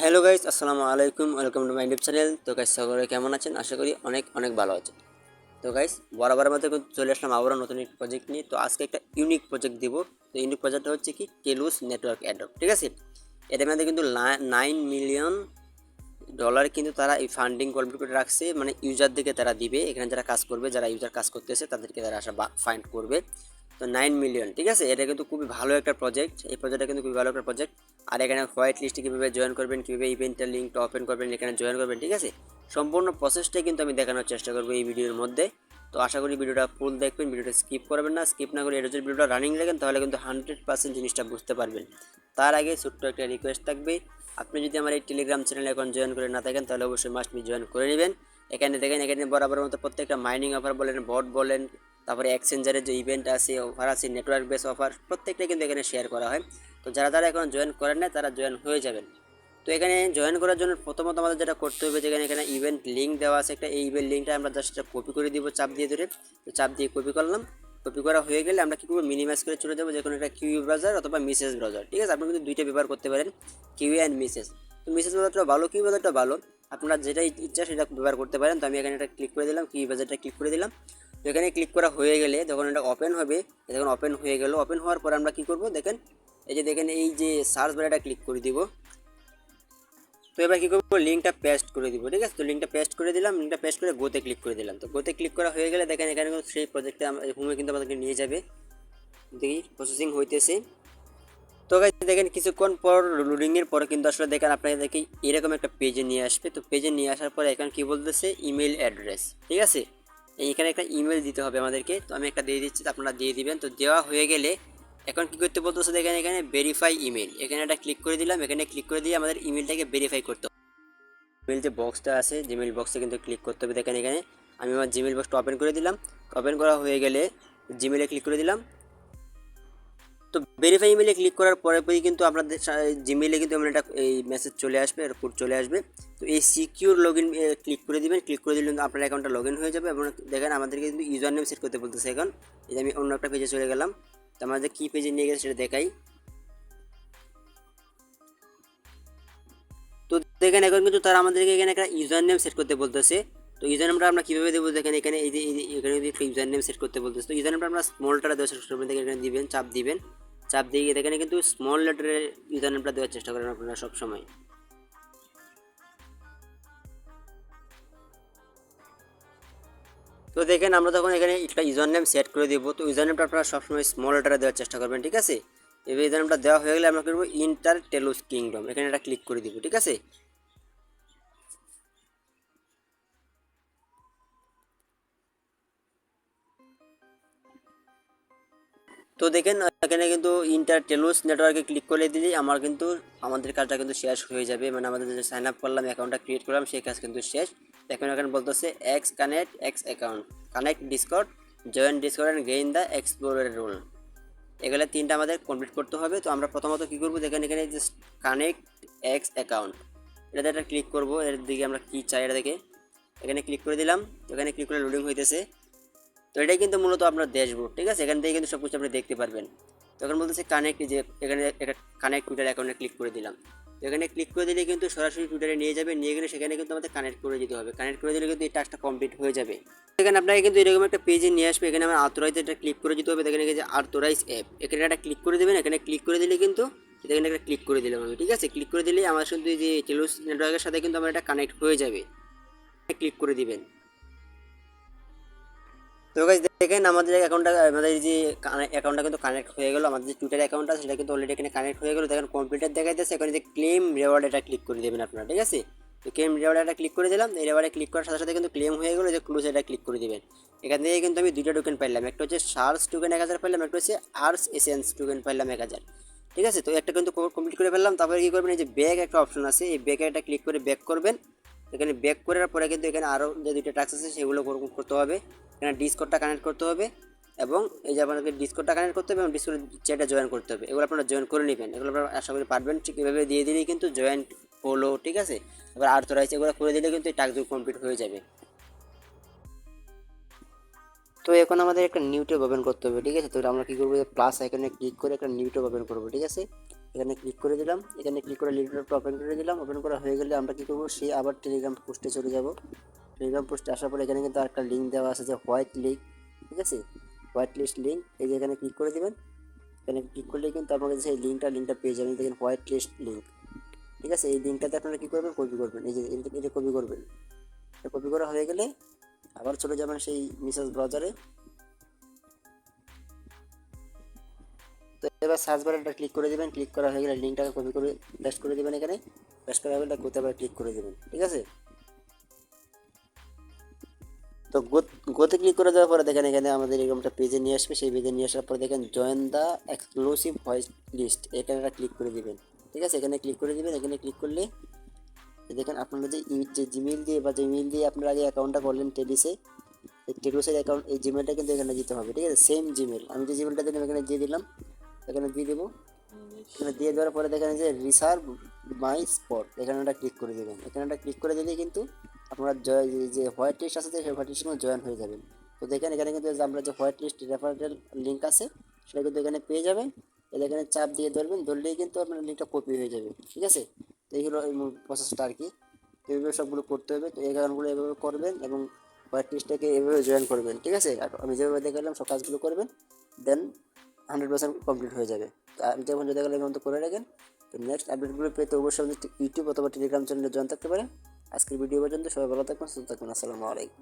Hello guys আসসালামু আলাইকুম welcome to my YouTube channel তো গাইস সকলে কেমন আছেন? আশা করি অনেক অনেক ভালো আছেন। তো গাইস বরাবর মধ্যে চলে আসলাম আবারও নতুন একটি প্রজেক্ট নিয়ে। তো আজকে একটা ইউনিক প্রজেক্ট দিব। তো ইউনিক প্রজেক্টটা হচ্ছে কি কেলুস নেটওয়ার্ক অ্যাডপ ঠিক আছে? এটার মধ্যে কিন্তু নাইন মিলিয়ন ডলার কিন্তু তারা এই ফান্ডিং কমপ্লিট করে রাখছে। মানে ইউজারদেরকে তারা দিবে। এখানে যারা কাজ করবে, যারা ইউজার কাজ করতেছে, তাদেরকে তারা আসা ফাইন্ড করবে। তো নাইন মিলিয়ন ঠিক আছে? এটা কিন্তু খুবই ভালো একটা প্রজেক্ট এই প্রজেক্টটা কিন্তু খুবই ভালো একটা প্রজেক্ট আর এখানে হোয়াইট লিস্টে কীভাবে জয়েন করবেন, কীভাবে ইভেন্টের লিঙ্কটা ওপেন করবেন, এখানে জয়েন করবেন, ঠিক আছে? সম্পূর্ণ প্রসেসটাই কিন্তু আমি দেখানোর চেষ্টা করব এই ভিডিওর মধ্যে। তো আশা করি ভিডিওটা ফুল দেখবেন, ভিডিওটা স্কিপ করবেন না। স্কিপ না করে এটা যদি ভিডিওটা রানিং রাখেন তাহলে কিন্তু হান্ড্রেড পার্সেন্ট জিনিসটা বুঝতে পারবেন। তার আগে ছোট্ট একটা রিকোয়েস্ট থাকবে। আপনি যদি আমার এই টেলিগ্রাম চ্যানেলে এখন জয়েন করে না থাকেন, তাহলে অবশ্যই মাস্ট জয়েন করে নেবেন। এখানে দেখেন, এখানে বরাবর মতো প্রত্যেকটা মাইনিং অফার বলেন বট বলেন তারপরে এক্সচেঞ্জারের যে ইভেন্ট আছে অফার আছে নেটওয়ার্ক বেস অফার প্রত্যেকটা কিন্তু এখানে শেয়ার করা হয়। তো যারা যারা এখন জয়েন করেন না তারা জয়েন হয়ে যাবেন। তো এখানে জয়েন করার জন্য প্রথমত আমাদের যেটা করতে হবে যেখানে এখানে ইভেন্ট লিঙ্ক দেওয়া আছে। একটা এই ইভেন্ট লিঙ্কটা আমরা জাস্ট কপি করে দিব চাপ দিয়ে ধরে। তো চাপ দিয়ে কপি করলাম। কপি করা হয়ে গেলে আমরা কী করব? মিনিমাইজ করে চলে যাব যে কোনো একটা কিউ ব্রাউজার অথবা মিসেস ব্রাউজার ঠিক আছে? আপনি কিন্তু দুইটা ব্যবহার করতে পারেন। কিউ অ্যান্ড মিসেস তো মিসেস ব্রাউজারটা ভালো কিউ ব্রাউজারটা ভালো। আপনারা যেটা ইচ্ছা সেটা ব্যবহার করতে পারেন। তো আমি এখানে একটা ক্লিক করে দিলাম। কিউ ব্রাউজারটা ক্লিক করে দিলাম। এখানে ক্লিক করা হয়ে গেলে যখন এটা ওপেন হবে যখন ওপেন হয়ে গেল ওপেন হওয়ার পর আমরা কী করব? দেখেন, এই যে দেখেন এই যে সার্চ বারটা ক্লিক করে দিব। তো এবার কী করব? লিঙ্কটা পেস্ট করে দিব, ঠিক আছে? তো লিঙ্কটা পেস্ট করে দিলাম লিঙ্কটা পেস্ট করে গোতে ক্লিক করে দিলাম। তো গোতে ক্লিক করা হয়ে গেলে দেখেন এখানে কিন্তু সেই প্রজেক্টে হোমে কিন্তু আমাদেরকে নিয়ে যাবে। দেখি প্রসেসিং হইতেছে। তো দেখেন কিছুক্ষণ পর লোডিংয়ের পরে কিন্তু আসলে দেখেন আপনাকে এরকম একটা পেজে নিয়ে আসবে। তো পেজে নিয়ে আসার পরে এখন কী বলতেছে? ইমেল অ্যাড্রেস ঠিক আছে? এইখানে একটা ইমেল দিতে হবে আমাদেরকে। তো আমি একটা দিয়ে দিচ্ছি আপনারা দিয়ে দিবেন। তো দেওয়া হয়ে গেলে এখন কী করতে বলতো দেখেন এখানে ভেরিফাই ইমেল এখানে একটা ক্লিক করে দিলাম। এখানে ক্লিক করে দিয়ে আমাদের ইমেলটাকে ভেরিফাই করতে হবে। ইমেল যে বক্সটা আছে জিমেল বক্সে কিন্তু ক্লিক করতে হবে দেখেন এখানে। আমি আমার জিমেল বক্সটা ওপেন করে দিলাম। ওপেন করা হয়ে গেলে জিমেলে ক্লিক করে দিলাম। তো ভেরিফাই ইমেলে ক্লিক করার পরে পরেই কিন্তু আপনাদের জিমেলে কিন্তু এমন একটা এই মেসেজ চলে আসবে কোড চলে আসবে। তো এই সিকিউর লগ ইন ক্লিক করে দিবেন ক্লিক করে দিলে কিন্তু আপনার অ্যাকাউন্টটা লগ ইন হয়ে যাবে এবং দেখেন আমাদেরকে কিন্তু ইউজার নেম সেট করতে বলতেছে এখন। এই যে আমি অন্য একটা পেজে চলে গেলাম। তো আমাদের কী পেজে নিয়ে গেছে সেটা দেখাই। তো দেখেন এখন কিন্তু তারা আমাদেরকে এখানে একটা ইউজার নেম সেট করতে বলতেছে। তো ইউজার নেমটা আমরা কীভাবে দেবো? দেখেন এখানে এই যে এখানে যদি ইউজার নেম সেট করতে বলতেছে, তো ইউজার নেমটা আমরা স্মলটা দেওয়ার চেষ্টা করবেন এখানে দিবেন, চাপ দিবেন। চাপ দিয়ে এখানে কিন্তু স্মল লেটারের ইউজার নেমটা দেওয়ার চেষ্টা করেন আপনারা সবসময়। তো দেখেন, আমরা তখন এখানে একটা ইউজার নেম সেট করে দেবো। তো ইউজার নেমটা আপনারা সবসময় স্মল লেটারে দেওয়ার চেষ্টা করবেন, ঠিক আছে? এবার ইউজার নেমটা দেওয়া হয়ে গেলে আমরা করব? ইন্টার টেলুস কিংডম এখানে একটা ক্লিক করে দিব, ঠিক আছে? তো দেখেন, এখানে কিন্তু ইন্টার টেলুস নেটওয়ার্কে ক্লিক করে দিলেই আমার কিন্তু, আমাদের কাজটা কিন্তু শেষ হয়ে যাবে। মানে আমাদের যে সাইন আপ করলাম অ্যাকাউন্টটা ক্রিয়েট করলাম, সেই কাজ কিন্তু শেষ। এখন এখানে বলতেছে X connect X account connect Discord join Discord and gain the এক্সপ্লোরের role এগুলো তিনটা আমাদের কমপ্লিট করতে হবে। তো আমরা প্রথমত কী করব? দেখেন, এখানে জাস্ট কানেক্ট এক্স অ্যাকাউন্ট এটাতে একটা ক্লিক করব। এর দিকে আমরা কী চাই, এটা দেখে। এখানে ক্লিক করে দিলাম। এখানে ক্লিক করে লোডিং হইতেছে। তো এটাই কিন্তু মূলত আপনার ড্যাশবোর্ড ঠিক আছে? এখান থেকে কিন্তু সব কিছু আপনি দেখতে পারবেন। তখন বলতেছে কানেক্ট যে এখানে একটা কানেক্ট টুইটার অ্যাকাউন্টে ক্লিক করে দিলাম। তো এখানে ক্লিক করে দিলে কিন্তু সরাসরি টুইটারে নিয়ে যাবে, নিয়ে গেলে সেখানে কিন্তু আমাদের কানেক্ট করে দিতে হবে। কানেক্ট করে দিলে কিন্তু এই টাস্কটা কমপ্লিট হয়ে যাবে। এখানে আপনাকে কিন্তু এরকম একটা পেজে নিয়ে আসবে। এখানে আমার আর্থরাইজ এটা ক্লিক করে দিতে হবে। এখানে যে আর্থরাইজ অ্যাপ এখানে একটা ক্লিক করে দেবেন। এখানে ক্লিক করে দিলে কিন্তু এখানে একটা ক্লিক করে দিলাম আমি, ঠিক আছে? ক্লিক করে দিলে আমার শুধু যে টেলুস নেটওয়ার্কের সাথে কিন্তু আমার এটা কানেক্ট হয়ে যাবে। ক্লিক করে দিবেন। তো গাইজ দেখেন আমাদের অ্যাকাউন্টটা আমাদের যে অ্যাকাউন্টটা কিন্তু কানেক্ট হয়ে গেলো, আমাদের যে টুইটার অ্যাকাউন্টটা সেটা কিন্তু অলরেডি এখানে কানেক্ট হয়ে গেলো। দেখেন কম্পিউটার দেখাইতেছে, এখানে যে ক্লেম রেওয়ার্ড এটা ক্লিক করে দেবেন আপনারা, ঠিক আছে? তো ক্লেম রেওয়ার্ড এটা ক্লিক করে দিলাম, এই রেওয়ার্ডে ক্লিক করার সাথে সাথে কিন্তু ক্লেম হয়ে গেলো, যে ক্লোজ এটা ক্লিক করে দেবেন। এখান থেকে কিন্তু আমি দুইটা টোকেন পাইলাম, একটা হচ্ছে সার্স টোকেন এক হাজার পাইলাম, একটা হচ্ছে আর্স এসেন্স টোকেন পাইলাম এক হাজার, ঠিক আছে? তো একটা কিন্তু কমপ্লিট করে ফেললাম, তারপরে কী করবেন, এই যে ব্যাগ একটা অপশন আছে, এই ব্যাগে একটা ক্লিক করে ব্যাক করবেন। এখানে ব্যাক করার পরে কিন্তু এখানে আরও যে দুইটা টাস্ক আছে, সেগুলো করতে হবে। এখানে ডিসকোডটা কানেক্ট করতে হবে এবং এই যে আপনাকে ডিসকোডটা কানেক্ট করতে হবে এবং ডিসকোড চ্যাটে জয়েন করতে হবে। এগুলো আপনারা জয়েন করে নেবেন। এগুলো আপনারা আশা করি পারবেন। ঠিক এভাবে দিয়ে দিলেই কিন্তু জয়েন হলো, ঠিক আছে? এবার আর্থরাইজ এগুলো করে দিলে কিন্তু এই টাস্কগুলো কমপ্লিট হয়ে যাবে। তো এখন আমাদের একটা নিউ ট্যাব ওপেন করতে হবে, ঠিক আছে? তো আমরা কী করব? প্লাস আইকনে ক্লিক করে একটা নিউ ট্যাব ওপেন করব, ঠিক আছে? এখানে ক্লিক করে দিলাম। এখানে ক্লিক করে লিঙ্কটা ওপেন করে দিলাম। ওপেন করা হয়ে গেলে আমরা কী করব? সে আবার টেলিগ্রাম পোস্টে চলে যাব। টেলিগ্রাম পোস্টে আসার পরে এখানে কিন্তু একটা লিঙ্ক দেওয়া আছে যে হোয়াইট লিঙ্ক ঠিক আছে? হোয়াইট লিস্ট লিঙ্ক এই যে এখানে ক্লিক করে দেবেন। এখানে ক্লিক করলে কিন্তু আপনাদের সেই লিঙ্কটা লিঙ্কটা পেয়ে যাবেন। দেখেন হোয়াইট লিস্ট লিঙ্ক ঠিক আছে? এই লিঙ্কটাতে আপনারা কী করবেন? কপি করবেন। এই যে এটা- কপি করবেন। কপি করা হয়ে গেলে আবার চলে যাবেন সেই মিসেস ব্রাউজারে তো এবার সার্চ বাটনটা ক্লিক করে দেবেন ক্লিক করা হয়ে গেলে লিঙ্কটাকে কপি করে পেস্ট করে দেবেন এখানে পেস্ট করা হয়ে গোতে আবার ক্লিক করে দেবেন, ঠিক আছে? তো গোতে ক্লিক করে দেওয়ার পরে দেখেন এখানে আমাদের এরকম একটা পেজে নিয়ে আসবে, সেই পেজে নিয়ে আসার পরে দেখেন join the exclusive voice list এখানে একটা ক্লিক করে দিবেন, ঠিক আছে? এখানে ক্লিক করে দিবেন, এখানে ক্লিক করলে দেখেন আপনারা যে যে জিমেল দিয়ে বা যে ইমেল দিয়ে আপনারা আগে অ্যাকাউন্টটা করলেন টেলিসে এই টেলিসের অ্যাকাউন্ট এই জিমেলটা কিন্তু এখানে দিতে হবে, ঠিক আছে? সেম জিমেল আমি যে জিমেলটা দিলাম, এখানে দিয়ে দিলাম এখানে দিয়ে দেবো। এখানে দিয়ে দেওয়ার পরে দেখেন যে রিসার্ভ মাই স্পট এখানে একটা ক্লিক করে দেবেন। এখানে একটা ক্লিক করে দিলে কিন্তু আপনারা জয় যে- হোয়াইট লিস্ট আছে, সেই হোয়াইট লিস্টের জয়েন হয়ে যাবেন তো দেখেন এখানে কিন্তু আমরা যে হোয়াইট লিস্ট রেফারেল লিঙ্ক আছে, সেটা কিন্তু এখানে পেয়ে যাবেন। এর এখানে চাপ দিয়ে ধরবেন, ধরলেই কিন্তু আপনার লিঙ্কটা কপি হয়ে যাবে, ঠিক আছে? তো এই হলো এই প্রসেসটা আর কি। এইভাবে সবগুলো করতে হবে, তো এই কারণগুলো এভাবে করবেন এবং হোয়াইট লিস্টটাকে এভাবে জয়েন করবেন, ঠিক আছে? আমি যেভাবে দেখালাম, সব কাজগুলো করবেন দেন হান্ড্রেড পার্সেন্ট কমপ্লিট হয়ে যাবে। তো যেমন যখন যদি গেলে মতো করে রাখেন। তো নেক্সট আপডেটগুলো পেতে অবশ্যই আমাদের ইউটিউব অথবা টেলিগ্রাম চ্যানেলে জয়েন থাকতে পারেন। আজকের ভিডিও পর্যন্ত, সবাই ভালো থাকবেন, সুস্থ থাকবেন, আসসালামু আলাইকুম।